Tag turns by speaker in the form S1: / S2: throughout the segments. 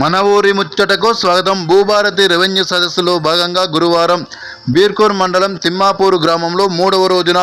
S1: మన ఊరి ముచ్చటకు స్వాగతం. భూభారతి రెవెన్యూ సదస్సులో భాగంగా గురువారం బీర్కూర్ మండలం తిమ్మాపూరు గ్రామంలో మూడవ రోజున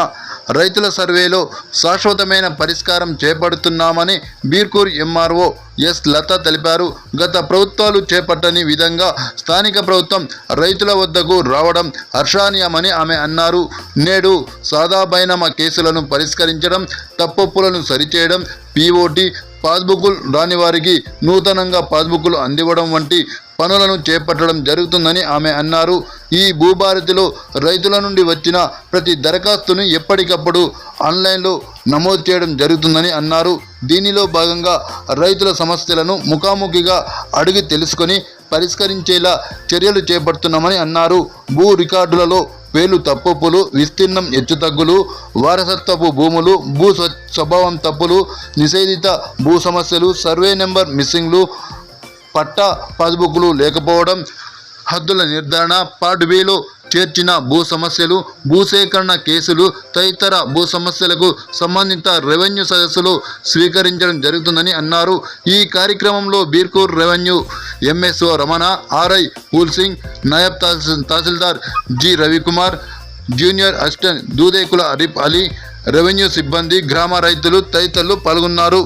S1: రైతుల సర్వేలో శాశ్వతమైన పరిష్కారం చేపడుతున్నామని బీర్కూర్ ఎంఆర్ఓ ఎస్ లత తెలిపారు. గత ప్రభుత్వాలు చేపట్టని విధంగా స్థానిక ప్రభుత్వం రైతుల వద్దకు రావడం హర్షానీయమని ఆమె అన్నారు. నేడు సాదాబైనమ కేసులను పరిష్కరించడం తప్పొప్పులను సరిచేయడం పీఓటీ పాస్బుక్లు రాని వారికి నూతనంగా పాస్బుక్లు అందివ్వడం వంటి పనులను చేపట్టడం జరుగుతుందని ఆమె అన్నారు. ఈ భూభారతిలో రైతుల నుండి వచ్చిన ప్రతి దరఖాస్తును ఎప్పటికప్పుడు ఆన్లైన్లో నమోదు చేయడం జరుగుతుందని అన్నారు. దీనిలో భాగంగా రైతుల సమస్యలను ముఖాముఖిగా అడిగి తెలుసుకొని పరిష్కరించేలా చర్యలు చేపడుతున్నామని అన్నారు. భూ రికార్డులలో పేర్లు తప్పులు విస్తీర్ణం హెచ్చుతగ్గులు వారసత్వపు భూములు భూ స్వ- స్వభావం తప్పులు నిషేధిత భూ సమస్యలు సర్వే నెంబర్ మిస్సింగ్లు పట్టా పాస్బుక్లు లేకపోవడం హద్దుల నిర్ధారణ పార్ట్ బిలో చేర్చిన భూ సమస్యలు భూసేకరణ కేసులు తదితర భూ సమస్యలకు సంబంధిత రెవెన్యూ సదస్సులు స్వీకరించడం జరుగుతుందని అన్నారు. ఈ కార్యక్రమంలో Birkur revenue MSO Ramana RI Phool Singh Naib Tahsildar G Ravi Kumar junior assistant Dudekula Arif Ali revenue సిబ్బంది గ్రామ రైతులు తదితరులు పాల్గొన్నారు